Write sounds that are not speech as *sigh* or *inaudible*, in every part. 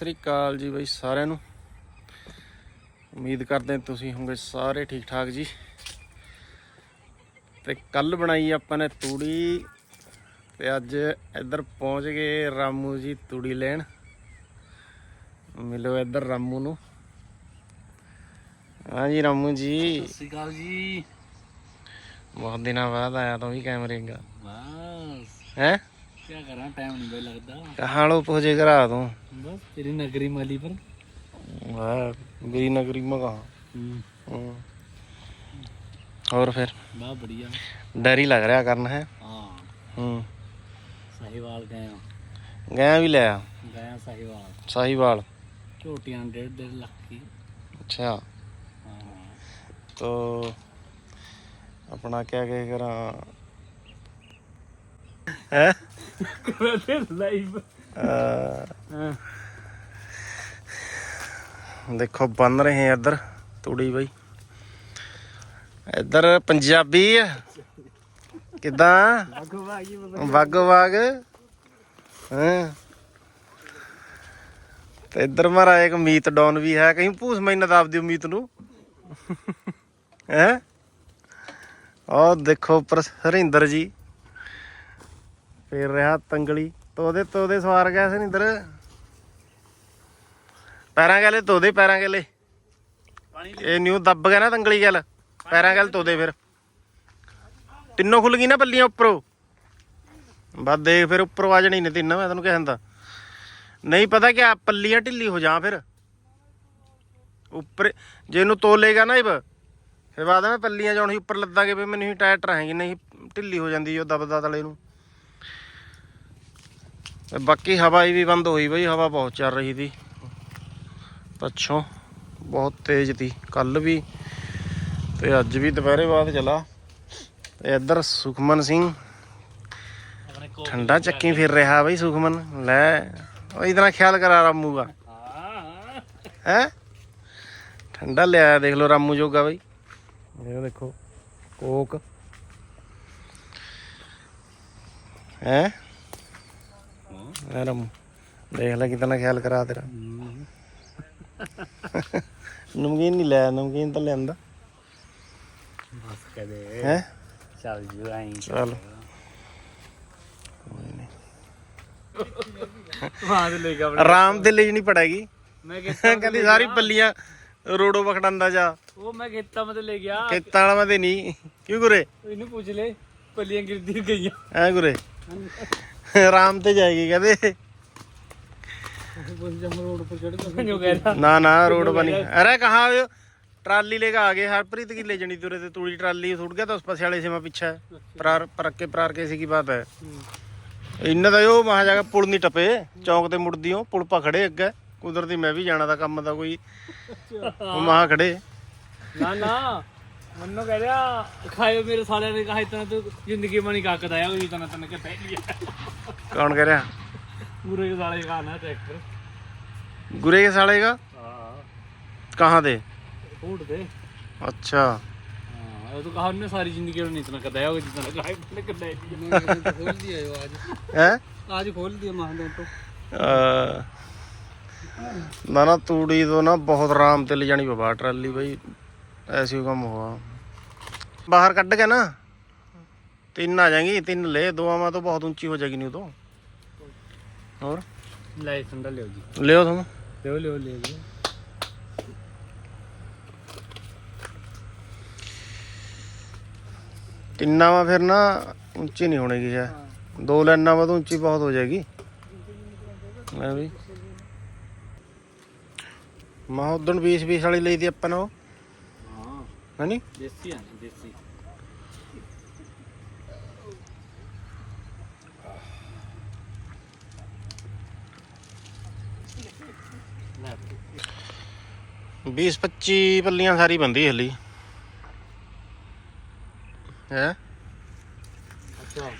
ਸ੍ਰੀ ਅਕਾਲ ਜੀ ਬਈ ਸਾਰਿਆਂ ਨੂੰ। ਉਮੀਦ ਕਰਦੇ ਹਾਂ ਤੁਸੀਂ ਹੋਵੋਗੇ ਸਾਰੇ ਠੀਕ ਠਾਕ ਜੀ। ਤੇ ਕੱਲ ਬਣਾਈ ਆਪਾਂ ਨੇ ਤੂੜੀ ਤੇ ਅੱਜ ਇੱਧਰ ਪਹੁੰਚ ਗਏ ਰਾਮੂ ਜੀ ਤੂੜੀ ਲੈਣ। ਮਿਲੋ ਇੱਧਰ ਰਾਮੂ ਨੂੰ। ਹਾਂਜੀ ਰਾਮੂ ਜੀ। ਸਤਿ ਸ਼੍ਰੀ ਅਕਾਲ ਜੀ। ਬਹੁਤ ਦਿਨਾਂ ਬਾਅਦ ਆਇਆ ਤਾਂ ਵੀ ਕੈਮਰੇ ਦਾ ਬਸ। ਹੈ? ਕੀ ਕਰਾਂ ਟਾਈਮ ਨਹੀਂ ਬਈ ਲੱਗਦਾ। ਕਹਾਂ ਲੋ ਪਹੁੰਚੇ ਘਰਾ ਤੂੰ। ਬਸ ਤੇਰੀ ਨਗਰੀ ਮਾਲੀ ਪਰ? ਵਾਹ ਮੇਰੀ ਨਗਰੀ ਮਗਾ। ਹੂੰ। ਹੂੰ। ਹੋਰ ਫਿਰ? ਬਾ ਬੜੀਆ। ਡਰ ਹੀ ਲੱਗ ਰਿਹਾ ਕਰਨ ਹੈ? ਹਾਂ। ਹੂੰ। ਸਾਹੀਵਾਲ ਗਏ ਆ। ਗਿਆ ਵੀ ਲਿਆ ਗਏ ਆ ਸਾਹੀਵਾਲ। ਸਾਹੀਵਾਲ। ਝੋਟੀਆਂ ਡੇਢ ਡੇਢ ਲੱਖ ਦੀ ਅੱਛਾ। ਹਾਂ। ਤੋ ਆਪਣਾ ਕਿਆ *laughs* ਦੇਖੋ, ਬੰਨ ਰਹੇ ਹੈ ਇੱਧਰ, ਤੂੜੀ ਬਈ। ਇੱਧਰ ਪੰਜਾਬੀ ਆ। ਕਿਦਾਂ? ਅਗੋ ਭਾਈ ਵਾਗੋ ਵਾਗ ਹਾਂ। ਤੇ ਇੱਧਰ ਮਾਰਾ ਇੱਕ ਮੀਤ ਡੌਨ ਵੀ ਹੈ। ਕਹੀਂ ਭੂਸ ਮੈਨਾਂ ਦਾ ਆਪਦੀ ਉਮੀਦ ਨੂੰ। ਹੈ? ਉਹ ਦੇਖੋ ਉੱਪਰ ਹਰਿੰਦਰ ਜੀ। ਫੇਰ ਰਿਹਾ ਤੰਗਲੀ। ਤੋਦੇ ਤੋਦੇ ਸਵਾਰ ਗਿਆ ਹਰਿੰਦਰ ਪੈਰਾਂ ਗਲੇ ਤੋਦੇ ਪੈਰਾਂ ਗਲੇ। ਪਾਣੀ ਇਹ ਨਿਊ ਦੱਬ ਗਿਆ ਨਾ ਤੰਗਲੀ ਗੱਲ। ਪੈਰਾਂ ਗਲ ਤੋਦੇ ਫਿਰ। ਤਿੰਨੋਂ ਖੁੱਲ ਗਈ ਨਾ ਪੱਲੀਆਂ ਉੱਪਰੋਂ। ਬਸ ਦੇਖ ਫਿਰ ਉੱਪਰੋਂ ਆ ਜਣੀ ਨੇ ਤਿੰਨ ਮੈਂ ਤੈਨੂੰ ਕਹਿੰਦਾ ਨਹੀਂ ਪਤਾ ਕਿ ਪੱਲੀਆਂ ਢਿੱਲੀ ਹੋ ਜਾ ਫਿਰ। ਉੱਪਰ ਜੇ ਇਹਨੂੰ ਤੋਲੇਗਾ ਨਾ ਇਹ ਫਿਰ ਬਾਅਦ ਵਿੱਚ ਪੱਲੀਆਂ ਜਾਣ ਹੀ ਉੱਪਰ ਲੱਦਾਂਗੇ ਵੀ ਮੈਨੂੰ ਹੀ ਟਾਇਟ ਰਹੇਗੀ ਨਹੀਂ ਢਿੱਲੀ ਹੋ ਜਾਂਦੀ ਉਹ ਦਬਦਾ ਤਲੇ ਨੂੰ। ਤੇ ਬਾਕੀ ਹਵਾ ਵੀ ਬੰਦ ਹੋਈ ਬਈ ਹਵਾ ਬਹੁਤ ਚੱਲ ਰਹੀ ਸੀ। ਪੱਛੋਂ ਬਹੁਤ ਤੇਜ਼ ਸੀ ਕੱਲ ਵੀ ਤੇ ਅੱਜ ਵੀ ਦੁਪਹਿਰੇ ਬਾਅਦ ਚਲਾ। ਤੇ ਇੱਧਰ ਸੁਖਮਨ ਸਿੰਘ ਠੰਡਾ ਚੱਕੀ ਫਿਰ ਰਿਹਾ ਬਈ ਸੁਖਮਨ। ਲੈ ਉਹ ਇਤਨਾ ਖਿਆਲ ਕਰਾ ਰਾਮੂ ਦਾ। ਹੈ? ਠੰਡਾ ਲਿਆ ਦੇਖ ਲਓ ਰਾਮੂ ਜੋਗਾ ਬਈ। ਇਹ ਦੇਖੋ ਕੋਕ। ਹੈ? ਹੈ ਰਾਮੂ ਦੇਖ ਲੈ ਕਿਤਨਾ ਖਿਆਲ ਕਰਾ ਤੇਰਾ। ਨਮਕੀਨ ਨਹੀਂ ਲਿਆ ਨਮਕੀਨ ਤਾਂ ਲਿਆਂਦਾ। ਬਸ ਕਦੇ। ਹੈ? ਚੱਲ ਜੂ ਆਈ ਚੱਲ। ਵਾਹ ਲੈ ਕੇ ਆਰਾਮ ਦੇ ਲਈ ਨਹੀਂ ਪੜਾਗੀ ਮੈਂ ਕਿਹਾ ਕਹਿੰਦੀ ਸਾਰੀ ਪੱਲੀਆਂ ਰੋੜੋ ਵਖੜਾਂਦਾ ਜਾ। ਉਹ ਮੈਂ ਖੇਤਾਂ ਮਤੇ ਲੈ ਗਿਆ। ਖੇਤਾਂ ਵਾਲਾ ਮੈਂ ਤੇ ਨਹੀਂ। ਕਿਉਂ ਗੁਰੇ? ਇਹਨੂੰ ਪੁੱਛ ਲੈ ਪੱਲੀਆਂ ਗਿਰਦੀ ਗਈਆਂ। ਐ ਗੁਰੇ? ਆਰਾਮ ਤੇ ਜਾਏਗੀ ਕਹਿੰਦੇ ਬਸ ਜਮ ਰੋਡ ਪਰ ਚੜ ਕੇ ਜੋ ਕਹਿ ਨਾ ਨਾ ਰੋਡ ਬਣੀ ਅਰੇ ਕਹਾ ਆਇਓ ट्राली लेकर आ गए हरप्रीत की ले जनी तुरे थे तूड़ी ट्राली छूट गया तो उस पसियाले से मैं पीछे प्रार परक के प्रार कैसे की बात है ਇਹਨਾਂ ਦਾ ਉਹ ਮਹਾ ਜਾ ਕੇ ਪੁਲ ਨਹੀਂ ਟਪੇ ਚੌਂਕ ਤੇ ਮੁੜਦੀ ਉਹ ਪੁਲ ਪਾ ਖੜੇ ਅੱਗੇ ਕੁਦਰਤੀ ਮੈਂ ਵੀ ਜਾਣਾ ਦਾ ਕੰਮ ਦਾ ਕੋਈ ਉਹ ਮਹਾ ਖੜੇ ਨਾ ਨਾ ਮੈਨੂੰ ਕਹਿ ਰਿਹਾ ਖਾਇਓ ਮੇਰੇ ਸਾਲਿਆਂ ਨੇ ਕਹਾ ਇਤਨਾ ਤੂੰ ਜ਼ਿੰਦਗੀ ਮਣੀ ਕੱਕਦਾ ਆ ਉਹੀ ਤਾਂ ਤਨ ਕੇ ਪੈ ਗਿਆ ਕੌਣ ਕਹਿ ਰਿਹਾ? ਪੂਰੇ ਕੇ ਸਾਲੇ ਖਾਣਾ ਟਰੈਕਟਰ ਗੁਰੇ ਕੇ ਸਾਲੇ ਦਾ ਹਾਂ। ਕਹਾਂ ਦੇ? ਫੂਟ ਦੇ। ਅੱਛਾ। ਉਹ ਤਾਂ ਕਹਾ ਉਹਨੇ ਸਾਰੀ ਜ਼ਿੰਦਗੀ ਉਹਨੇ ਇਤਨਾ ਕਦਾਇਆ ਉਹ ਇਤਨਾ ਕਦਾਇਆ ਉਹਨੇ ਕਦਾਇਆ ਖੋਲ ਦਿਆ ਜੋ ਅੱਜ ਹੈ? ਅੱਜ ਖੋਲ ਦਿਆ ਮਾਂ ਦਾ ਟੋ ਨਾ ਨਾ ਤੂੜੀ ਤੋਂ ਨਾ ਬਹੁਤ ਆਰਾਮ ਤੇ ਲੈ ਜਾਣੀ ਪਵਾ ਟਰਾਲੀ ਬਈ। ਐਸੀ ਕੰਮ ਹੋਆ। ਬਾਹਰ ਕੱਢ ਕੇ ਨਾ ਤਿੰਨ ਆ ਜਾਏਗੀ ਤਿੰਨ ਲੈ ਦੋ ਆਵਾਂ ਤੋਂ ਬਹੁਤ ਉੱਚੀ ਹੋ ਜਾਏਗੀ ਨਹੀਂ ਉਦੋਂ ਹੋਰ? ਲੈ ਠੰਡਾ ਲਿਓ ਜੀ। ਲਿਓ ਤੁਮ ਲਿਓ ਲਿਓ ਲਿਓ ਜੀ। ਤਿੰਨਾਂ ਵਾ ਫਿਰ ਨਾ ਉੱਚੀ ਨਹੀਂ ਹੋਣੇਗੀ ਹੈ। ਦੋ ਲਾਈਨਾਂ ਵਾ ਤਾਂ ਉੱਚੀ ਬਹੁਤ ਹੋ ਜਾਏਗੀ। ਮੈਂ ਵੀ। ਮਾ ਉਦੋਂ 20 20 ਵਾਲੀ ਲਈ ਦੀ ਆਪਾਂ ਨੇ। ਉਹ ਹਾਂ ਹੈਨੀ ਦੇਸੀ ਆ ਨਾ, ਦੇਸੀ। ਲੈ 20 25 ਪੱਲੀਆਂ ਸਾਰੀ ਬੰਦੀ ਹਲੀ। ਹੈ? ਅੱਛਾ।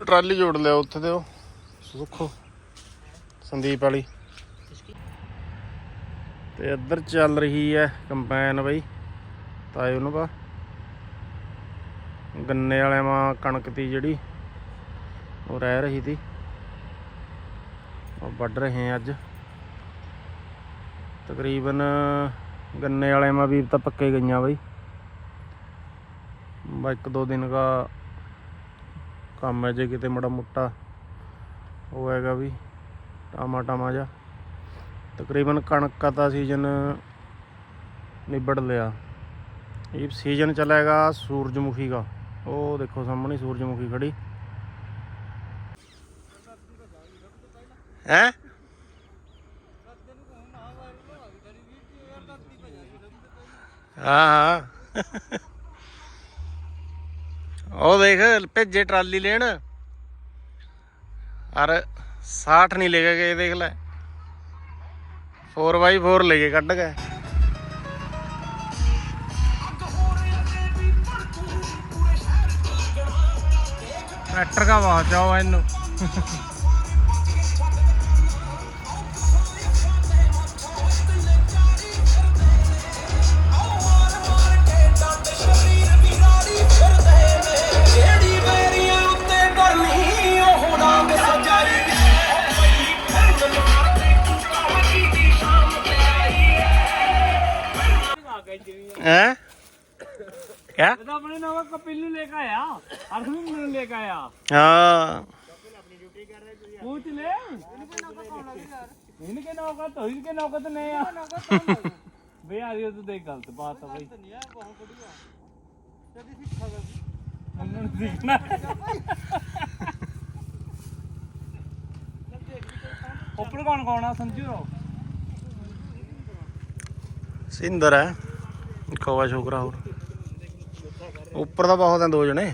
ਟਰਾਲੀ ਜੋੜ ਲਿਆ ਉੱਥੇ ਤੇ ਉਹ ਸੁੱਖੋ। ਸੰਦੀਪ ਵਾਲੀ। ਤੇ ਇੱਧਰ ਚੱਲ ਰਹੀ ਹੈ ਕੰਪੈਨ ਬਈ, ਤਾਏ ਉਹਨੂੰ ਪਾ ਗੰਨੇ ਵਾਲੇ ਮਾ ਕਣਕ ਤੀ ਜਿਹੜੀ, ਉਹ ਰਹਿ ਰਹੀ ਤੀ ਉਹ ਵੱਢ ਰਹੇ ਹਾਂ ਅੱਜ। ਤਕਰੀਬਨ ਗੰਨੇ ਵਾਲੇ ਮਾ ਵੀ ਤਾਂ ਪੱਕੇ ਗਈਆਂ ਬਈ। ਬਾ ਇੱਕ ਦੋ ਦਿਨ ਦਾ ਕੰਮ ਹੈ ਜੇ ਕਿਤੇ ਮੜਾ ਮੁੱਟਾ। ਉਹ ਹੈਗਾ ਵੀ ਟਾਮਾ ਟਾਮਾ ਜਾ ਤਕਰੀਬਨ ਕਣਕ ਦਾ ਸੀਜ਼ਨ ਨਿਬੜ ਲਿਆ। ਇਹ ਸੀਜ਼ਨ ਚਲੇਗਾ ਸੂਰਜਮੁਖੀ ਦਾ। ਉਹ ਦੇਖੋ ਸਾਹਮਣੇ ਸੂਰਜਮੁਖੀ ਖੜੀ। ਹੈ? ਹਾਂ ਹਾਂ। ਉਹ ਦੇਖ, ਭੇਜੇ ਟਰਾਲੀ ਲੈਣ। ਅਰ 60 ਨਹੀਂ ਲੈ ਕੇ ਗਏ, ਦੇਖ ਲੈ। 4x4 ਲੈ ਕੇ ਕੱਢ ਗਏ ट्रैक्टर का बहुत जाओ ਇਹਨੂੰ ਹੈ क्या अपने नाम का पिल्लू लेकर आया अरविंद ने लेकर आया हां पूछ ले इनके नाम का तो इनके नाम का तो नहीं है बे यार ये तो देख गलत बात है भाई ऊपर कौन कौन है संजू सिंदर है ਕਵਾ ਛੋਕਰਾ ਹੋਰ। ਉੱਪਰ ਤਾਂ ਬਹੁਤ ਆ ਦੋ ਜਣੇ।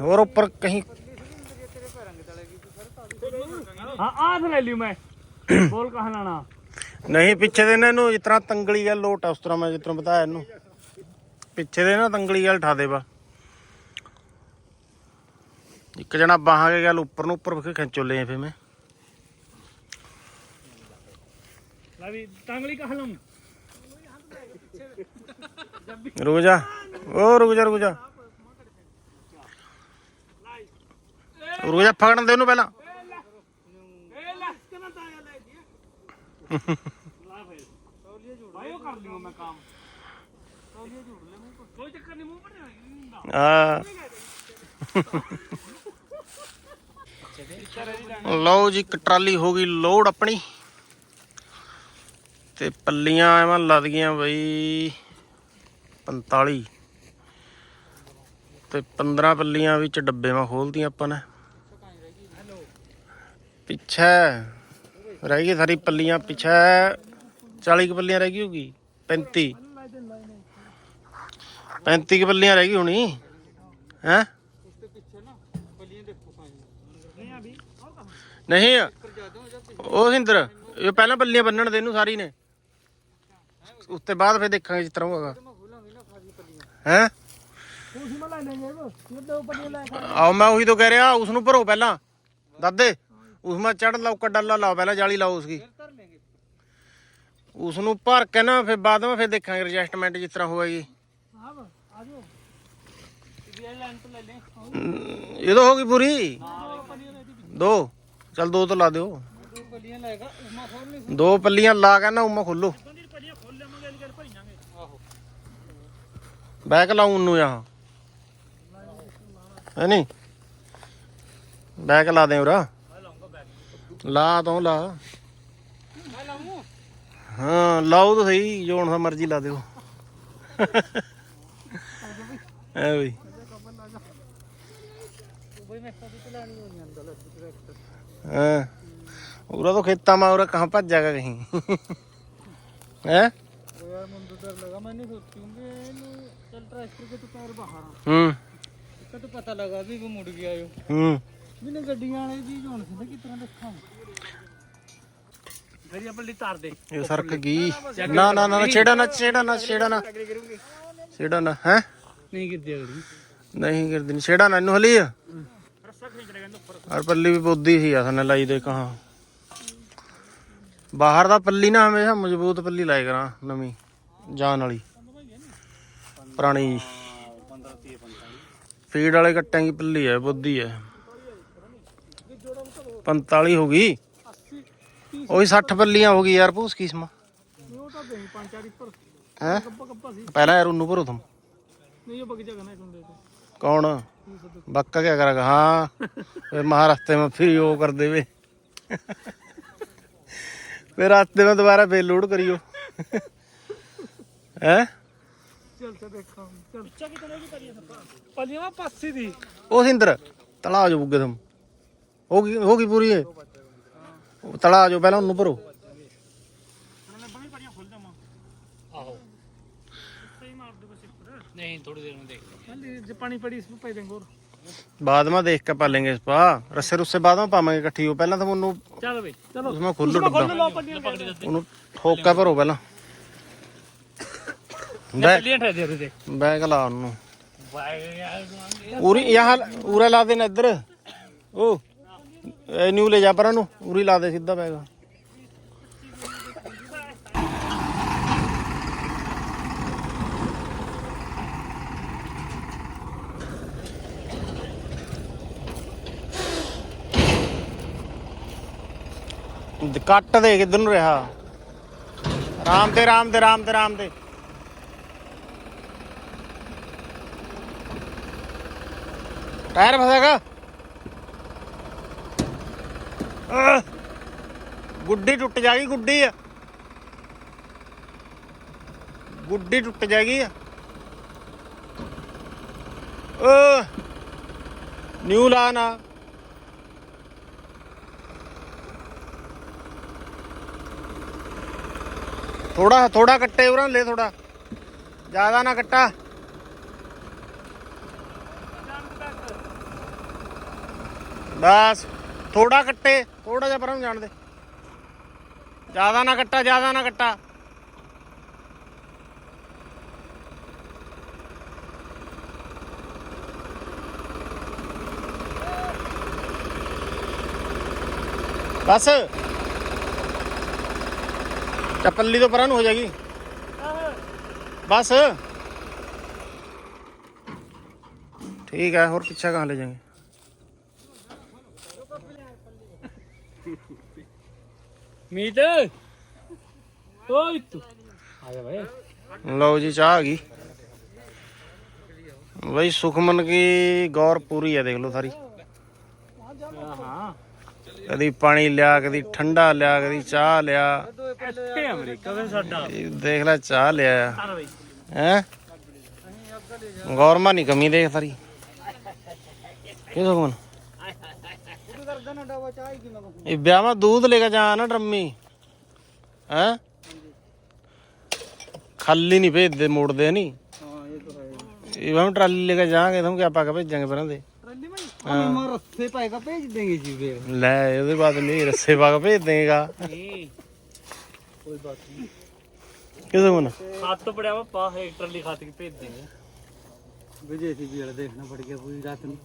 ਹੋਰ ਉੱਪਰ ਕਹੀਂ। *coughs* ਨਹੀਂ ਪਿੱਛੇ ਦੇ ਇਹਨੂੰ ਜਿਸ ਤਰ੍ਹਾਂ ਤੰਗਲੀ ਗੱਲ ਲੋਟ ਉਸ ਤਰ੍ਹਾਂ ਮੈਂ ਜਿਸ ਤਰ੍ਹਾਂ ਬਤਾਇਆ ਇਹਨੂੰ। ਪਿੱਛੇ ਦੇ ਨਾ ਤੰਗਲੀ ਗੱਲ ਠਾ ਦੇ ਬਾ। ਇੱਕ ਜਣਾ ਬਾਹਾਂ ਕੇ ਗੱਲ ਉੱਪਰ ਨੂੰ ਉੱਪਰ ਵਿਖੇ ਖਿੱਚੋ ਲੈ ਫੇ ਮੈਂ। ਲੈ ਵੀ ਤੰਗਲੀ ਕਹਾਂ ਲਾਉਂ ਰੁਕ ਜਾ। ਓ, ਰੁਕ ਜਾ ਰੁਕ ਜਾ। ਰੁਕ ਜਾ, ਫੜਨ ਦੇ ਉਹਨੂੰ ਪਹਿਲਾਂ। ਆ ਲਓ ਜੀ ਕਟਰਾਲੀ ਹੋ ਗਈ ਲੋਡ ਆਪਣੀ। ਤੇ ਪੱਲੀਆਂ ਐਵੇਂ ਲੱਦ ਗਈਆਂ ਬਈ। 45 ਤੇ 15 ਪੱਲੀਆਂ ਵਿੱਚ ਡੱਬੇ ਮਾ ਖੋਲਤੀਆਂ ਆਪਾਂ ਨੇ। ਪਿੱਛੇ ਰਹਿ ਗਈ ਸਾਰੀ ਪੱਲੀਆਂ, ਪਿੱਛੇ 40 ਕੁ ਪੱਲੀਆਂ ਰਹਿ ਗਈ ਹੋਗੀ 35 35 ਕੁ ਪੱਲੀਆਂ ਰਹਿ ਗਈ ਹੋਣੀ, ਹੈ? ਨਹੀਂ ਉਹ ਸਿੰਦਰ, ਇਹ ਪਹਿਲਾਂ ਪੱਲੀਆਂ ਬੰਨਣ ਦੇ ਇਹਨੂੰ ਸਾਰੀ ਨੇ। ਉਸ ਤੋਂ ਬਾਅਦ ਫਿਰ ਦੇਖਾਂਗੇ ਜਿਸ ਤਰ੍ਹਾਂ ਹੋਗਾ ਹੈ? ਆਓ ਮੈਂ ਉਹੀ ਤੋਂ ਕਹਿ ਰਿਹਾ ਉਸ ਨੂੰ ਭਰੋ ਪਹਿਲਾਂ। ਦਾਦੇ ਉਸ ਮਾ ਚੜ ਲਾਓ ਕੱਡਲਾ ਲਾਓ ਪਹਿਲਾਂ ਜਾਲੀ ਲਾਓ ਉਸकी ਉਸ ਨੂੰ ਭਰ ਕੇ ਨਾ ਫਿਰ ਬਾਅਦ ਵਿੱਚ ਫਿਰ ਦੇਖਾਂਗੇ ਐਡਜਸਟਮੈਂਟ ਜਿਸ ਤਰ੍ਹਾਂ ਹੋਏਗੀ ਹਮ, ਇਹ ਤਾਂ ਹੋ ਗਈ ਪੂਰੀ। ਦੋ। ਚਲ ਦੋ ਤੋਂ ਲਾ ਦਿਓ। ਦੋ ਪੱਲੀਆਂ ਲਾ ਕੇ ਨਾ ਉਮਾ ਖੋਲੋ ਬੈਕ ਲਾਉਣ ਨੂੰ ਆ ਹੈ ਨਹੀਂ ਬੈਕ ਲਾ ਦੇ ਉਰਾ। ਲਾ ਤੂੰ ਲਾ। ਹਾਂ, ਲਾਓ ਤਾਂ ਸਹੀ ਜੋਣ ਸਾ ਮਰਜ਼ੀ ਲਾ ਦਿਓ। ਐ ਬਈ। ਹਾਂ ਉਰਾ ਤਾਂ ਖੇਤਾਂ ਮਾ ਉਰਾ ਕਹਾਂ ਭੱਜ ਜਾਗਾ ਕਹੀਂ। ਹੈ? यार मुझे तो डर लगा मैंने सोची होंगे चल ट्रैक्टर के तो पैर बाहर ਹੂੰ इसका तो पता लगा भी वो मुड़ गया यो ਹੂੰ मैंने गड्डियां वाले भी जोन से ना कितना देखा गरी अपनी तार दे ਇਹ ਸਰਕ ਗਈ ਨਾ ਨਾ ਨਾ ਛੇੜਾ ਨਾ ਛੇੜਾ ਨਾ ਛੇੜਾ ਨਾ ਛੇੜਾ ਨਾ ਹੈ नहीं गिर दिया गड़ी ਨਹੀਂ ਕਰਦੀ ਨਹੀਂ ਛੇੜਾ ਨਾ ਇਹਨੂੰ ਹਲੀ ਆ रस्सा खींच रहे ऊपर ਔਰ ਪੱਲੀ ਵੀ ਬੋਦੀ ਸੀ ਅਸਨੇ ਲਾਈ ਦੇ ਕਹਾ ਬਾਹਰ ਦਾ ਪੱਲੀ ਨਾ ਹਮੇਸ਼ਾ ਮਜ਼ਬੂਤ ਪੱਲੀ ਲਾਇਆ ਕਰਾਂ ਨਵੀਂ ਜਾਣ ਵਾਲੀ। ਪੁਰਾਣੀ। 15 ਫੀਡ ਵਾਲੇ ਕੱਟਾਂ ਦੀ ਪੱਲੀ ਹੈ ਬੁੱਧੀ ਹੈ। 45 ਹੋ ਗਈ। ਉਹੀ 60 ਪੱਲੀਆਂ ਹੋ ਗਈ ਯਾਰ, ਭੂਸ ਕਿਸਮਾ ਹੈ? ਪਹਿਲਾਂ ਯਾਰ ਉਹਨੂੰ ਭਰੋ ਤੁਮ। ਕੌਣ? ਬੱਕਾ ਕਿਆ ਕਰਾਂਗਾ ਹਾਂ। ਫਿਰ ਮਹਾਰਾਸ਼ਟਰ ਮੈਂ ਫਿਰ ਉਹ ਕਰ ਦੇਵੇ ਫਿਰ ਰਾਤ ਦੇ ਮੈਂ ਦੁਬਾਰਾ ਫੇਰ ਲੋਡ ਕਰਿਓ। ਹੈ ਚਲ ਤੇ ਦੇਖਾਂ ਚਲ। ਚੱਕੀ ਚਲੇਗੀ ਪਰੀਆ ਸੱਪਾ ਪਲੀਆਂ ਪਾਸੇ ਦੀ। ਉਹ ਸਿੰਦਰ ਤਲਾ ਜੋ ਬੁੱਗੇ ਤੁਮ ਹੋ ਗਈ ਹੋ ਗਈ ਪੂਰੀ ਇਹ। ਤਲਾ ਜੋ ਪਹਿਲਾਂ ਉਹਨੂੰ ਭਰੋ। ਆਹੋ। ਦੇਖ ਮਾ ਦੇਖ ਕੇ ਪਾ ਲੇਂਗੇ ਇਸ ਪਾ। ਰਸੇ ਰੁੱਸੇ ਬਾਅਦ ਮਾ ਪਾਵਾਂਗੇ ਇਕੱਠੀ ਉਹ। ਪਹਿਲਾਂ ਤਾਂ ਉਹਨੂੰ ਚਲ ਬਈ ਚਲੋ। ਉਸਮਾ ਖੁੱਲ ਡੁੱਬਾ ਉਹਨੂੰ ਠੋਕਾ ਭਰੋ ਪਹਿਲਾਂ। ਦੇ ਦੇ ਬੈਗ ਲਾ ਉਹਨੂੰ। ਯਾਰ ਉਰੀ ਉਰੇ ਲਾ ਦੇਣਾ ਇੱਧਰ। ਉਹ ਇਹ ਨਿਊ ਲੈ ਜਾ ਪਰਾਂ ਨੂੰ। ਉਰੀ ਲਾ ਦੇ ਸਿੱਧਾ ਬੈਗ ਕੱਟ ਦੇ ਕਿੱਧਰ ਨੂੰ ਰਿਹਾ। ਆਰਾਮ ਤੇ ਆਰਾਮ ਤੇ ਆਰਾਮ ਤੇ ਆਰਾਮ ਤੇ ਟਾਇਰ ਫਸੇਗਾ ਆਹ! ਗੁੱਡੀ ਟੁੱਟ ਜਾਗੀ ਗੁੱਡੀ ਆ ਗੁੱਡੀ ਟੁੱਟ ਜਾਗੀ ਆ ਓ ਨਿਊ ਲਾ ਨਾ ਥੋੜਾ ਥੋੜਾ ਕੱਟੇ ਉਹਨਾਂ ਲੈ ਥੋੜਾ ਜ਼ਿਆਦਾ ਨਾ ਕੱਟਾ ਬਸ ਥੋੜਾ ਕੱਟੇ ਥੋੜਾ ਜਿਹਾ ਪਰਾਂ ਨੂੰ ਜਾਣ ਦੇ। ਜ਼ਿਆਦਾ ਨਾ ਕੱਟਾ, ਜ਼ਿਆਦਾ ਨਾ ਕੱਟਾ। ਬਸ। ਚੱਪਲੀ ਤੋਂ ਪਰਾਂ ਨੂੰ ਹੋ ਜਾਏਗੀ। ਬਸ। ਠੀਕ ਹੈ, ਹੋਰ ਪਿੱਛੇ ਕਹਾਂ ਲੈ ਜਾएंगे ਮੀਤ। ਓਏ ਤੂੰ। ਆ ਜਾ ਭਾਈ ਲਓ ਜੀ ਚਾਹ ਆ ਗਈ। ਬਈ ਸੁਖਮਨ ਕੀ ਗੌਰ ਪੂਰੀ ਹੈ ਦੇਖ ਲਓ ਸਾਰੀ। ਹਾਂ ਕਦੀ ਪਾਣੀ ਲਿਆ ਕਦੀ ਠੰਡਾ ਲਿਆ ਕਦੀ ਚਾਹ ਲਿਆ। ਇੱਥੇ ਅਮਰੀਕਾ ਵਿੱਚ ਸਾਡਾ। ਇਹ ਦੇਖ ਲੈ ਚਾਹ ਲਿਆ। ਹੈ? ਗੌਰਮਾ ਨਹੀਂ ਕਮੀ ਦੇਖ ਸਾਰੀ। ਕੀ ਸੁਖਮਨ? ਇਹ ਵਿਆਹ ਮਾ दूध लेकर जा ना ड्रमी हैं खाली नहीं भेजते मोड़ते नहीं ये हम ट्राली लेकर जाएंगे तो हम क्या पाकर भेजेंगे पर दे ਮੈਂ ਰੱਸੇ ਪਾਏਗਾ ਭੇਜ ਦੇਂਗੇ ਜੀ ਵੇ ਲੈ ਉਹਦੇ ਬਾਅਦ ਨਹੀਂ ਰੱਸੇ ਪਾ ਕੇ ਭੇਜ ਦੇਗਾ ਨਹੀਂ ਕੋਈ ਬਾਤ ਨਹੀਂ ਕਿਸ ਮਨ ਹੱਥ ਤੋਂ ਪੜਿਆ ਵਾ ਪਾ ਇੱਕ ਟਰਾਲੀ ਖਾਤ ਕੇ ਭੇਜ ਦੇਂਗੇ विजय सी भी देखना पड़ गया पूरी रात में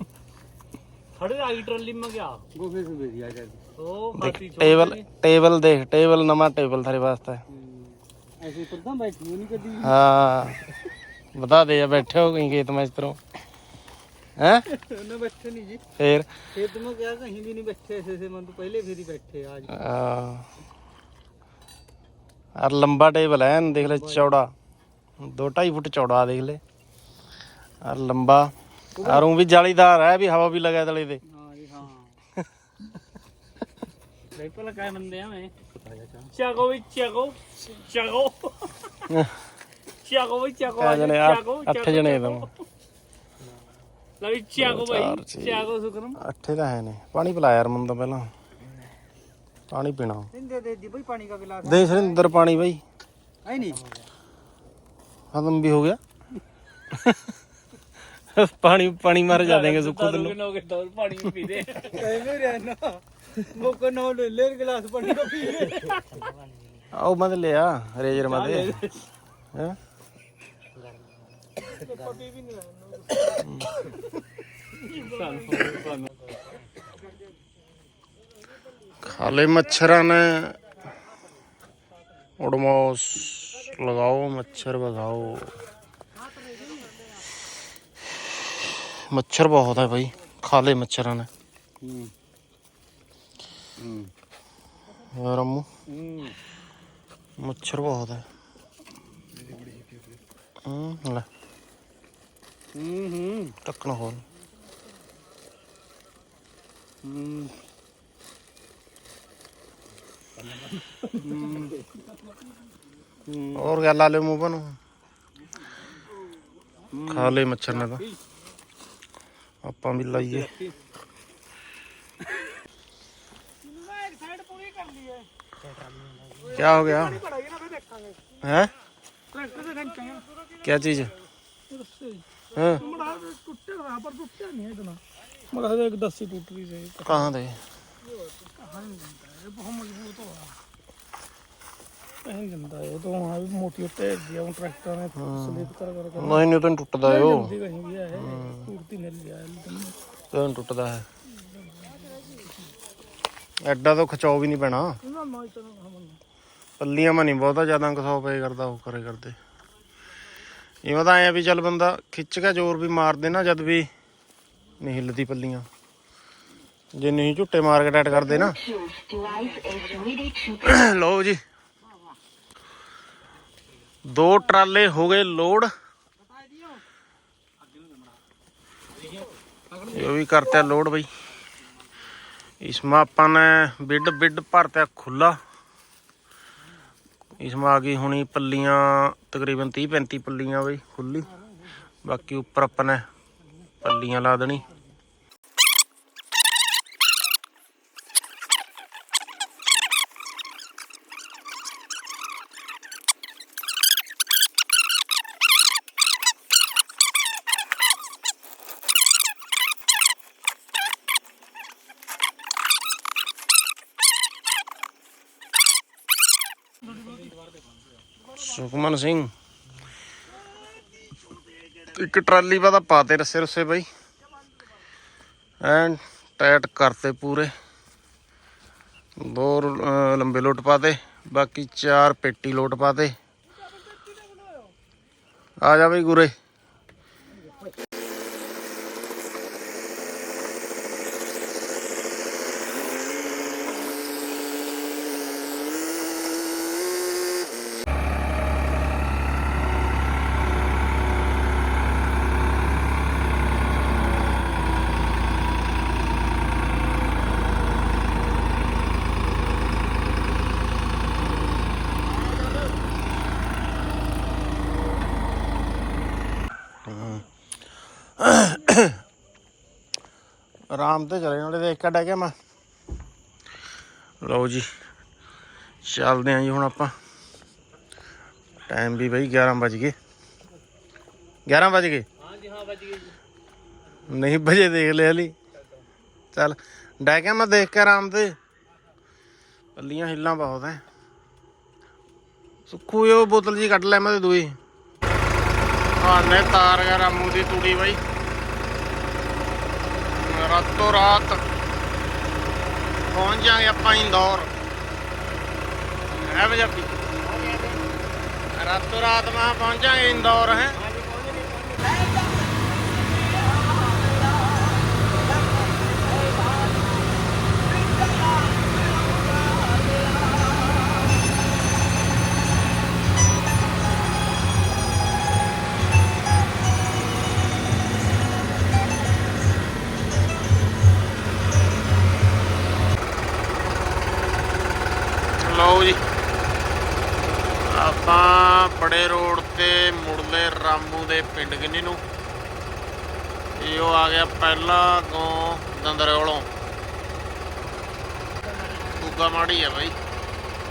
ਖੜੇ ਆ ਗਈ ਟਰਾਲੀ ਮੈਂ ਗਿਆ गोफे से भेज दिया जाके ਉਹ ਦੇਖ ਖਾਤੀ ਟੇਬਲ ਟੇਬਲ ਦੇਖ ਟੇਬਲ ਨਵਾਂ ਟੇਬਲ थारे वास्ते ऐसे प्रथम बैठी हुई नहीं कभी हाँ बता दे या बैठे हो कहीं खेत में इस तरह हैं ना बैठे नहीं जी फिर खेत में क्या कहीं भी नहीं बैठे ऐसे ऐसे मन तो पहले फिर ही बैठे आज और लंबा टेबल है देख ले चौड़ा दो ढाई फुट चौड़ा देख ले और लंबा और वो भी जालीदार है भी हवा भी लगा तले दे हाँ जी हाँ ਨਹੀਂ ਭਲਾ ਕਾਇ ਬੰਦੇ ਆ ਮੈਂ ਚਾਗੋ ਵੀ ਚਾਗੋ ਚਾਗੋ ਚਾਗੋ ਵੀ ਚਾਗੋ ਕਿਆ ਜਣੇ ਚਾਗੋ ਅੱਠ ਜਣੇ ਤੁਮ ਲੈ ਵੀ ਚਾਗੋ ਚਾਰ ਭਾਈ ਛੇ। ਚਾਗੋ ਸੁਖਰਮ ਅੱਠੇ ਤਾਂ ਹੈ ਨੇ ਪਾਣੀ ਪਿਲਾ ਯਾਰ ਮੈਨੂੰ ਤਾਂ ਪਹਿਲਾਂ ਪਾਣੀ ਪੀਣਾ दे दे दी भाई पानी का गिलास ਦੇ ਸਰਿੰਦਰ ਪਾਣੀ ਬਾਈ है नहीं ਖਤਮ ਵੀ ਹੋ ਗਿਆ ਪਾਣੀ ਪਾਣੀ ਮਰ ਜਾ ਦੇਗੇ ਸੁੱਕੋ ਤੈਨੂੰ। ਲੋਗੇ ਦੋ ਪਾਣੀ ਵੀ ਪੀ ਦੇ ਰਹਿਣਾ ਮੋਕੋ ਨਾ ਲੈ ਲੈ ਗਲਾਸ ਪਾਣੀ ਦਾ ਪੀ ਆਓ ਮਦ ਲਿਆ ਰੇਜਰ ਮਦੇ ਹੈ? ਖਾਲੇ ਮੱਛਰਾਂ ਨੇ। ਉਡਮੋਸ ਲਗਾਓ ਮੱਛਰ ਵਗਾਓ। ਮੱਛਰ ਬਹੁਤ ਹੈ ਭਾਈ ਖਾਲੇ ਮੱਛਰਾਂ ਨੇ। ਯਾਰ ਅੰਮੂ। ਮੱਛਰ ਬਹੁਤ ਹੈ ਹੂੰ ਲੈ। ਹੂੰ ਹੂੰ। ਟੱਕਣ ਹੋਰ। ਹੂੰ। ਹੋਰ ਗੱਲ ਆ ਲੈ ਮੂੰਹ ਨੂੰ ਖਾ ਲੈ ਮੱਛਰ ਨੇ ਤਾਂ। ਆਪਾਂ ਵੀ ਲਾਈਏ। ਹੈ ਕੀ ਹੋ ਗਿਆ? ਹੈ? ਟਰੈਕਟਰ ਦੇ ਘੰਟੇ ਕੀ ਚੀਜ਼? ਹਾਂ। ਮੜਾ ਟੁੱਟੇ ਹੋਇਆ ਪਰ ਟੁੱਟਿਆ ਨਹੀਂ ਇਤਨਾ ਮੜਾ ਇੱਕ ਦੱਸੀ ਟੁੱਟ ਰਹੀ ਸੀ। ਕਹਾਂ ਦੇ? ਇਹ ਬਹੁਤ ਮਜ਼ਬੂਤ ਹੋਇਆ ਇਹ ਦਿੰਦਾ ਇਹ ਤੋਂ ਆ ਵੀ ਮੋਟੀ ਉੱਤੇ ਦਿਆ ਉਹ ਟਰੈਕਟਰ ਨੇ ਸਲਿਪ ਕਰ ਕਰ ਕਰ ਨਹੀਂ ਨਹੀਂ ਤਾਂ ਟੁੱਟਦਾ ਏ ਉਹ। ਦੀ ਕਹੀਂ ਵੀ ਹੈ। ਟੁੱਟਦੀ ਮਿਲ ਗਿਆ ਤਾਂ ਟੁੱਟਦਾ ਹੈ। ਐਡਾ ਤਾਂ ਖਚਾਓ ਵੀ ਨਹੀਂ ਪੈਣਾ। ਨਾ ਪੱਲੀਆਂ ਮਾ ਨਹੀਂ ਬਹੁਤਾ ਜ਼ਿਆਦਾ ਕਸਾਓ ਪਏ ਕਰਦਾ ਉਹ ਕਰੇ ਕਰਦੇ। ਇਵੇਂ ਤਾਂ ਐਂ ਵੀ ਚੱਲ ਬੰਦਾ ਖਿੱਚ ਕੇ ਜ਼ੋਰ ਵੀ ਮਾਰ ਦੇ ਨਾ ਜਦ ਵੀ ਨਹੀਂ ਹਿੱਲਦੀ ਪੱਲੀਆਂ। ਜੇ ਨਹੀਂ ਝੁੱਟੇ ਮਾਰ ਕੇ ਟੈਟ ਕਰਦੇ ਨਾ। ਲਓ ਜੀ। ਦੋ ਟਰਾਲੇ ਹੋ ਗਏ ਲੋਡ ਇਹ ਵੀ ਕਰਤਾ ਲੋਡ ਬਈ इसमें अपन ने बिड बिड भरता खुला इसमें आ गई होनी पल्लियां तकरीबन 30 35 पल्लियां बई खुली बाकी ऊपर अपन ने पल्लियां ला देनी ਸੁਖਮਨ ਸਿੰਘ। ਇੱਕ ਟਰਾਲੀ ਵਾ ਤਾਂ ਪਾਤੇ ਰੱਸੇ ਰੁੱਸੇ ਬਈ। ਐਨ ਟਾਈਟ ਕਰਤੇ ਪੂਰੇ। ਦੋ ਲੰਬੇ ਲੋਟ ਪਾਤੇ ਬਾਕੀ ਚਾਰ ਪੇਟੀ ਲੋਟ ਪਾਤੇ ਆ ਜਾ ਬਈ ਗੁਰੇ। ਆਰਾਮ ਤੇ ਚਲੇ ਨਾਲੇ ਦੇਖ ਕੇ ਗਿਆ ਮੈਂ। ਲਓ ਜੀ, ਚੱਲਦੇ ਆਂ ਜੀ ਹੁਣ ਆਪਾਂ। ਟਾਈਮ ਵੀ ਬਈ 11 ਵੱਜ ਗਏ। 11 ਵੱਜ ਗਏ? ਹਾਂਜੀ ਹਾਂ ਵੱਜ ਗਏ ਨਹੀਂ ਵਜੇ ਦੇਖ ਲਿਆ ਹਲੀ। ਚੱਲ ਡੈ ਗਿਆ ਮੈਂ ਦੇਖ ਕੇ ਆਰਾਮ ਤੇ। ਪੱਲੀਆਂ ਹਿੱਲਾਂ ਬਹੁਤ ਐ। ਸੁੱਖੂ ਉਹ ਬੋਤਲ ਜੀ ਕੱਢ ਲੈ ਮੈਂ ਤੇ ਦੂਈ। ਆਨੇ ਤਾਰ ਗਿਆ ਰਾਮੂ ਦੀ ਤੂੜੀ ਬਾਈ। ਰਾਤੋਂ ਰਾਤ ਪਹੁੰਚ ਜਾਾਂਗੇ ਆਪਾਂ ਇੰਦੌਰ। ਹੈ ਪੰਜਾਬੀ ਰਾਤੋਂ ਰਾਤ ਮੈਂ ਪਹੁੰਚਾਂਗੇ ਇੰਦੌਰ ਹੈ। ਲਓ ਜੀ। ਆਪਾਂ ਬੜੇ ਰੋਡ ਤੇ ਮੁੜਲੇ ਰਾਮੂ ਦੇ ਪਿੰਡ ਕਿੰਨੀ ਨੂੰ। ਇਹ ਉਹ ਆ ਗਿਆ ਪਹਿਲਾ ਗੋਂ ਦੰਦਰੋਲੋਂ ਗੁੱਗਾ ਮਾੜੀ ਹੈ ਬਾਈ।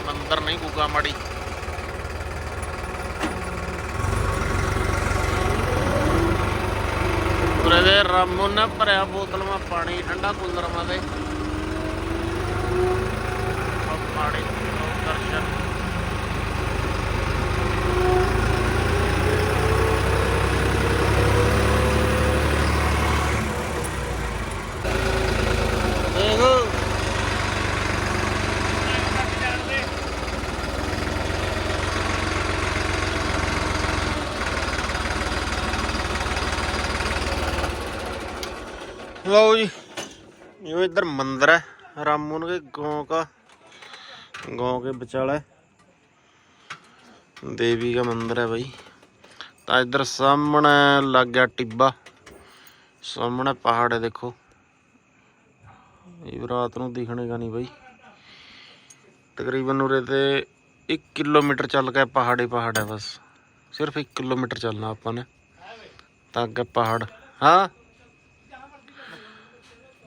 ਮੰਦਰ ਨਹੀਂ ਗੁੱਗਾ ਮਾੜੀ। ਉਰੇ ਦੇ ਰਾਮੂ ਨੇ ਭਰਿਆ ਬੋਤਲ ਮਾ ਪਾਣੀ ਠੰਡਾ ਕੂਲਰ ਮਾ ਦੇ। ਪਾਣੀ ਦਰਸ਼ਨ ਦੇਖੋ ਲਓ ਜੀ, ਇਹ ਇਧਰ ਮੰਦਿਰ ਹੈ ਰਾਮੂਨ ਦੇ ਗਾਉਂ ਦਾ ਗਾਉਂ ਕੇ ਵਿਚਾਲਾ ਦੇਵੀ ਦਾ ਮੰਦਿਰ ਹੈ ਭਾਈ ਤਾਂ ਇਧਰ ਸਾਹਮਣੇ ਲੱਗ ਗਿਆ ਟਿੱਬਾ, ਸਾਹਮਣੇ ਪਹਾੜ ਹੈ ਦੇਖੋ। ਇਹ ਰਾਤ ਨੂੰ ਦਿਖਣੇਗਾ ਨਹੀਂ ਭਾਈ ਤਕਰੀਬਨ ਉਰੇ ਤੇ 1 ਕਿਲੋਮੀਟਰ ਚੱਲ ਕੇ ਪਹਾੜ ਪਹਾੜੇ ਪਹਾੜ ਹੈ ਬਸ। ਸਿਰਫ 1 ਕਿਲੋਮੀਟਰ ਚੱਲਣਾ ਆਪਾਂ ਨੇ। ਤਾਂ ਅੱਗੇ ਪਹਾੜ, ਹਾਂ?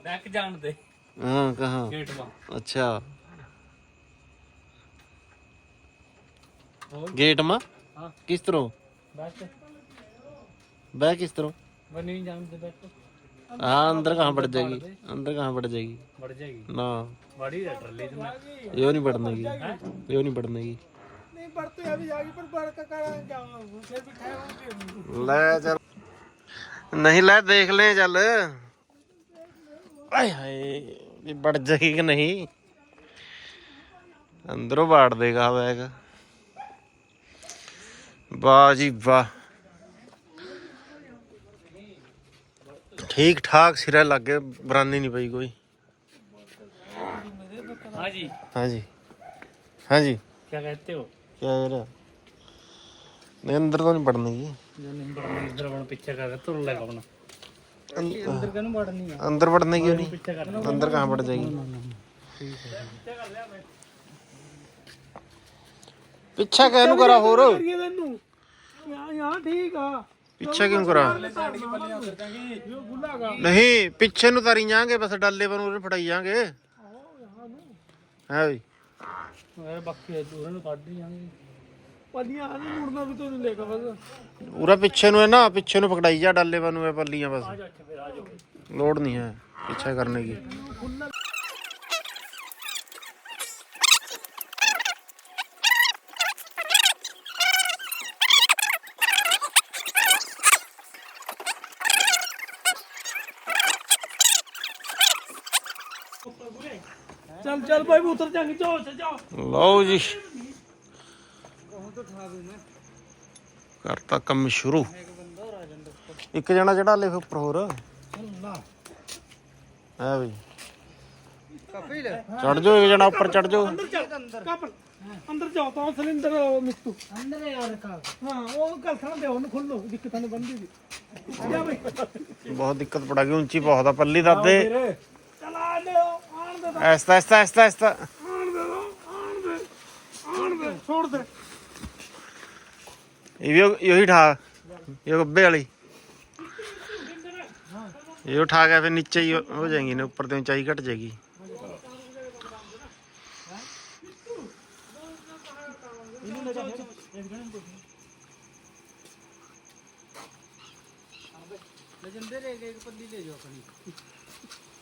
बैक जान दे हाँ कहाँ गेट में अच्छा गेट में हाँ किस तरह बैक बैक किस तरह मैं नहीं जान दे बैक हाँ अंदर कहाँ बढ़ जाएगी अंदर कहाँ बढ़ जाएगी बढ़ जाएगी ना बड़ी है ट्रली तुम्हें यो नहीं बढ़ने की यो नहीं बढ़ने की नहीं बढ़ते अभी जाएगी पर बढ़ का कारण जाऊंगा फिर भी ठहराऊंगी ले चल नहीं ले देख ले चल आय हाय ये बढ़ जाएगी कि नहीं अंदरों बाढ़ देगा बैग वाह जी वाह ठीक ठाक सिरा लग गए बरानी नहीं पई कोई हाँ जी हाँ जी हाँ जी क्या कहते हो क्या कह रहा नहीं अंदर तो नहीं बढ़ने की जो नहीं बढ़ना इधर अपना पीछे कर तुर लगा अपना ਅੰਦਰ ਕਿਹਨੂੰ ਵੜਨੀ ਅੰਦਰ ਕਿਉਂ ਵੜ ਜਾਏਗੀ ਪਿੱਛਾ ਕਿਹਨੂੰ ਕਰਾ ਹੋਰ? ਯਾਰ ਪਿੱਛੇ ਕਿਉਂ ਕਰਾ? ਨਹੀਂ ਪਿੱਛੇ ਨੂੰ ਤਾਰੀ ਜਾਾਂਗੇ ਬਸ ਡਾਲੇ ਪਰ ਉਹਨੂੰ ਫੜਾਈ ਜਾਾਂਗੇ। ਹਾਂ ਵੀ। ਬਾਕੀ ਦੂਰ ਨੂੰ ਕੱਢ ਜਾਾਂਗੇ। ਉਰਾ ਪਿੱਛੇ ਨੂੰ ਹੈ ਨਾ ਪਿੱਛੇ ਨੂੰ ਪਕੜਾਈ ਜਾ ਡਾਲੇ ਨੂੰ ਇਹ ਪੱਲੀਆਂ ਬਸ। ਆ ਨਹੀਂ ਹੈ ਪਿੱਛੇ ਕਰਨੇ ਕੀ ਚੱਲ ਚੱਲ ਭਾਈ ਉਤਰ ਜਾਂਗੇ ਚੋ ਚੋ ਲਓ ਜੀ। ਕਰਤਾ ਕੰਮ ਸ਼ੁਰੂ। ਇੱਕ ਜਣਾ ਜਿਹੜਾ ਲਿਖ ਉੱਪਰ ਹੋਰ। ਆ ਬਈ ਚੜ ਜਾਓ ਇੱਕ ਜਣਾ ਉੱਪਰ ਚੜ ਜਾਓ। ਅੰਦਰ ਜਾਓ ਤਾਂ ਸਿਲੰਡਰ ਮਿੱਤੂ। ਅੰਦਰ ਯਾਰ ਕਾ ਹਾਂ ਉਹ ਗੱਲ ਥਾਂ ਦੇ ਉਹਨੂੰ ਖੋਲੋ ਦਿੱਕਤਾਂ ਨੂੰ ਬੰਦੀ ਦੀ ਜਾ ਬਹੁਤ ਦਿੱਕਤ ਪੜਾ ਗਈ ਉੱਚੀ ਬਹੁਤ ਆ ਪੱਲੀ ਦਾਦੇ। ਚਲ ਆ ਲਿਓ ਆਣ ਦੇ ਐਸਤਾ ਐਸਤਾ ਐਸਤਾ ਐਸਤਾ। ਆਣ ਦੇ ਆਣ ਦੇ ਆਣ ਦੇ। ਛੋੜ ਦੇ। ਇਹ ਵੀ ਉਹ- ਇਹੀ ਠਾ ਇਹ ਗੱਬੇ ਵਾਲੀ ਇਹ ਉਠਾ ਕੇ ਫਿਰ ਨੀਚੇ ਹੀ ਹੋ- ਹੋ ਜਾਏਗੀ ਨੇ ਉੱਪਰ ਤੇ ਉਚਾਈ ਘਟ ਜਾਏਗੀ लेजेंडर एक एक पल्ली ले जाओ अपनी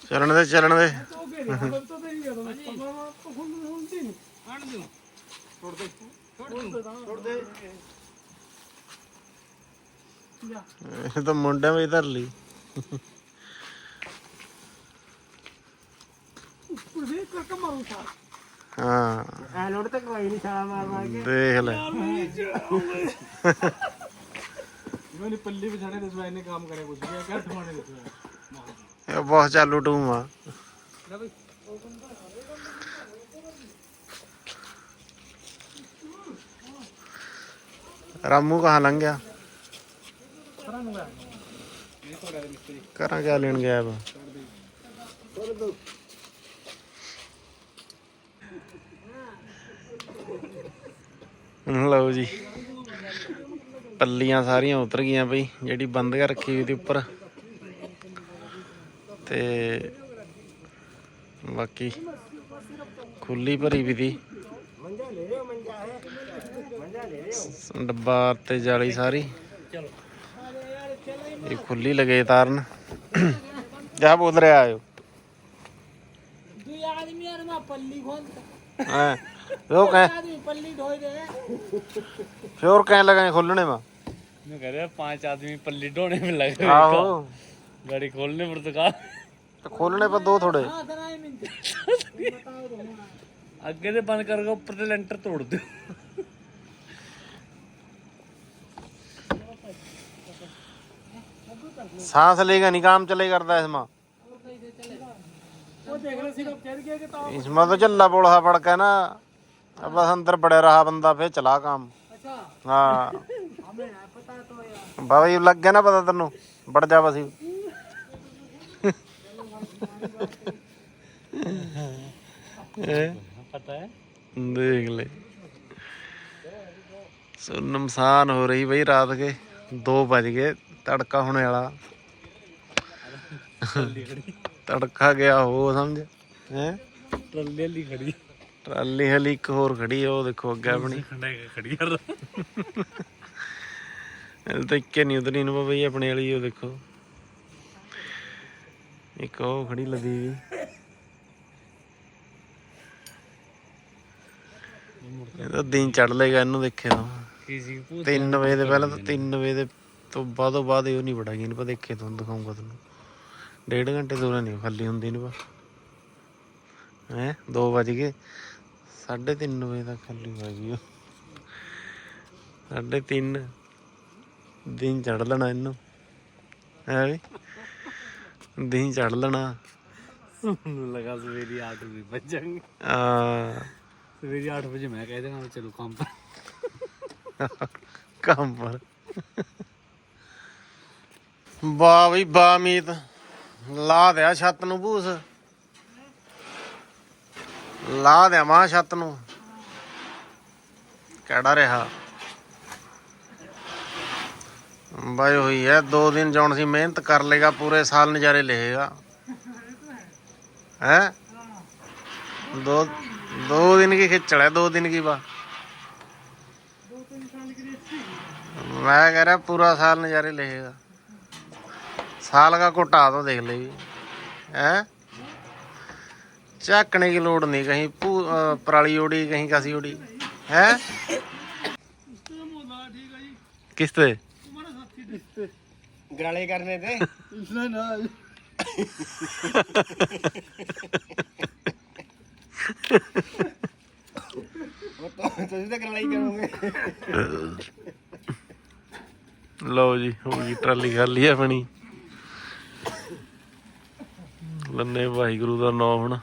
ਚੱਲਣ ਦੇ ਚੱਲਣ ਦੇ तो के दे तो दे दिया तो मैं तो खोल खोलती नहीं आन दो छोड़ दे छोड़ दे छोड़ दे जा ਇਹ ਤਾਂ ਮੁੰਡਿਆਂ ਵਿੱਚ ਧਰ ਲਈ ऊपर से करके मारूं था ਹਾਂ आ लोड तक कोई नहीं छाला मार मार के ਦੇਖ ਲੈ मैंने पल्ली बिछाने दस भाई ने काम करे कुछ भी क्या ठुमाने दस भाई ਇਹ ਬਹੁਤ ਚਾਲੂ ਟੂਮ ਆ ਰਾਮੂ ਕਹਾਂ ਲੰਘ ਗਿਆ ਕਰਾਂ ਕਿਆ ਲੈਣ ਗਿਆ ਵਾ? ਲਓ ਜੀ, ਪੱਲੀਆਂ ਸਾਰੀਆਂ ਉਤਰ ਗਈਆਂ ਬਈ, ਜਿਹੜੀ ਬੰਦ ਕਰ ਰੱਖੀ ਹੋਈ ਤੀ ਉੱਪਰ। ਤੇ ਬਾਕੀ ਖੁੱਲੀ ਭਰੀ ਵੀ ਤੀ ਡੱਬਾ ਤੇ ਜਾਲੀ ਸਾਰੀ। ਇਹ ਖੁੱਲੀ ਲਗੇ ਤਾਰਨ ਜਾ ਬੋਲ ਰਿਹਾ ਆਇਓ दो आदमी यार मैं पल्ली खोल ਹਾਂ ਉਹ ਕਹਿ आदमी पल्ली ढोई दे ਫਿਰ ਕਹਿ ਲਗਾ ਖੋਲਣੇ ਮਾ मैं कह रहा पांच आदमी पल्ली ढोने में लगे ਆਹੋ गाड़ी खोलने पर तो कहा ਤੇ ਖੋਲਣੇ ਪਰ ਦੋ ਥੋੜੇ हां सर आई मिनट ਅੱਗੇ ਤੇ ਬੰਦ ਕਰਕੇ ਉੱਪਰ ਤੇ ਲੈਂਟਰ ਤੋੜ ਦਿਓ सांस लेगा नहीं काम चलेगा करता इसमें इसमें तो चल बोड़ा पड़का है ना अब बस अंदर बड़े रहा बंदा फिर चला काम हाँ बाबा लग गया ना पता तेन बढ़ जा बस पता है देख ले ਸੋ ਨਮਸਾਨ ਹੋ ਰਹੀ ਬਈ ਰਾਤ ਕੇ 2 ਵਜ ਗਏ ਤੜਕਾ ਹੋਣੇ ਵਾਲਾ ਤੜਕਾ ਗਿਆ ਹੋ ਸਮਝ? ਹੈ? ਟਰੱਲੇ ਲਈ ਖੜੀ। ਟਰਾਲੀ ਹਲੀ ਇੱਕ ਹੋਰ ਖੜੀ ਆ, ਉਹ ਦੇਖੋ ਅੱਗੇ ਆਪਣੀ। ਖੰਡਾ ਖੜੀ ਕਰ ਇਹ ਤਾਂ ਇੱਕੇ ਨਹੀਂ ਉਤਰੀ ਨੂੰ ਬਈ ਆਪਣੇ ਵਾਲੀ ਉਹ ਦੇਖੋ। ਇੱਕ ਉਹ ਖੜੀ ਲੱਦੀ ਵੀ। ਇਹਦਾ ਦਿਨ ਚੜ ਲੇਗਾ ਇਹਨੂੰ ਦੇਖੇ ਤਾਂ। ਕੀ ਸੀ ਭੂਤ 3 ਵਜੇ ਦੇ ਪਹਿਲਾਂ ਤਾਂ 3 ਵਜੇ ਦੇ ਤੋਂ ਬਾਅਦੋਂ ਬਾਅਦ ਇਹ ਨਹੀਂ ਬੜਾ ਨਹੀਂ ਪਤਾ ਦੇਖੇ ਤੁਹਾਨੂੰ ਦਿਖਾਉਂਗਾ ਤੁਹਾਨੂੰ। ਡੇਢ ਘੰਟੇ ਤੋਂ ਨਹੀਂ ਖਾਲੀ ਹੁੰਦੀ ਨਹੀਂ ਬਾ ਹੈ 2 ਵਜ ਗਏ। 3:30 ਵਜੇ ਤੱਕ ਖਾਲੀ ਹੋ ਗਈ ਉਹ। 3:30 ਦਿਨ ਚੜ ਲੈਣਾ ਇਹਨੂੰ। ਹੈ ਵੀ? ਦਿਨ ਚੜ ਲੈਣਾ। ਮੈਨੂੰ ਲਗਾ ਸਵੇਰੀ 8 ਵਜੇ ਵੱਜਾਂਗੇ ਆ ਸਵੇਰੀ 8 ਵਜੇ ਮੈਂ ਕਹਿ ਦੇਣਾ ਚਲੋ ਕੰਮ ਪਰ। ਕੰਮ ਪਰ। ਵਾਹ ਬਈ ਵਾਹ ਮੀਤ। ਲਾ ਦਿਆ ਛੱਤ ਨੂੰ ਭੂਸ। ਲਾ ਦਿਆ ਮਾਂ ਛੱਤ ਨੂੰ। ਕਿਹੜਾ ਰਿਹਾ? ਬਾਈ ਹੋਈ ਹੈ, ਦੋ ਦਿਨ ਜਾਉਣ ਸੀ, ਮਿਹਨਤ ਕਰ ਲੇਗਾ ਪੂਰੇ ਸਾਲ ਨਜ਼ਾਰੇ ਲਏਗਾ। ਹੈ? ਦੋ ਦੋ ਦਿਨ ਕੀ ਖਿੱਚੜ ਹੈ, ਦੋ ਦਿਨ ਕੀ ਬਾ ਮੈਂ ਕਹਿ ਰਿਹਾ ਪੂਰਾ ਸਾਲ ਨਜ਼ਾਰੇ ਲਏਗਾ। साल का कोटा तो देख ले भी है झाकने की लोड़ नहीं कहीं पू- अ, पराली उड़ी कहीं कासी उड़ी है ਤੇ ਮੋਲਾ ਠੀਕ ਹੈ ਜੀ किस पे तुम्हारा साथी दे ਗਰਾਲੇ ਕਰਨੇ ਤੇ ਨਾ ਨਾ ਤੁਸੀਂ ਤਾਂ ਗਰਾਲੇ ਹੀ ਕਰੋਗੇ लो जी होगी ट्राली खाली है अपनी ਲੰਨੇ ਵਾਹਿਗੁਰੂ ਦਾ ਨਾਮ ਹੁਣ।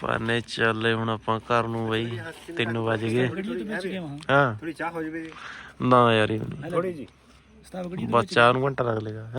ਪਾਨੇ ਚੱਲੇ ਹੁਣ ਆਪਾਂ ਘਰ ਨੂੰ ਬਈ 3 ਵਜ ਗਏ। ਹਾਂ। ਥੋੜੀ ਚਾਹ ਹੋ ਜਵੇ ਨਾ ਯਾਰ ਇਹ ਥੋੜੀ ਜੀ ਸਤਾਬ ਗੜੀ ਬੱਚਾ ਨੂੰ ਘੰਟਾ ਲੱਗ ਲੇਗਾ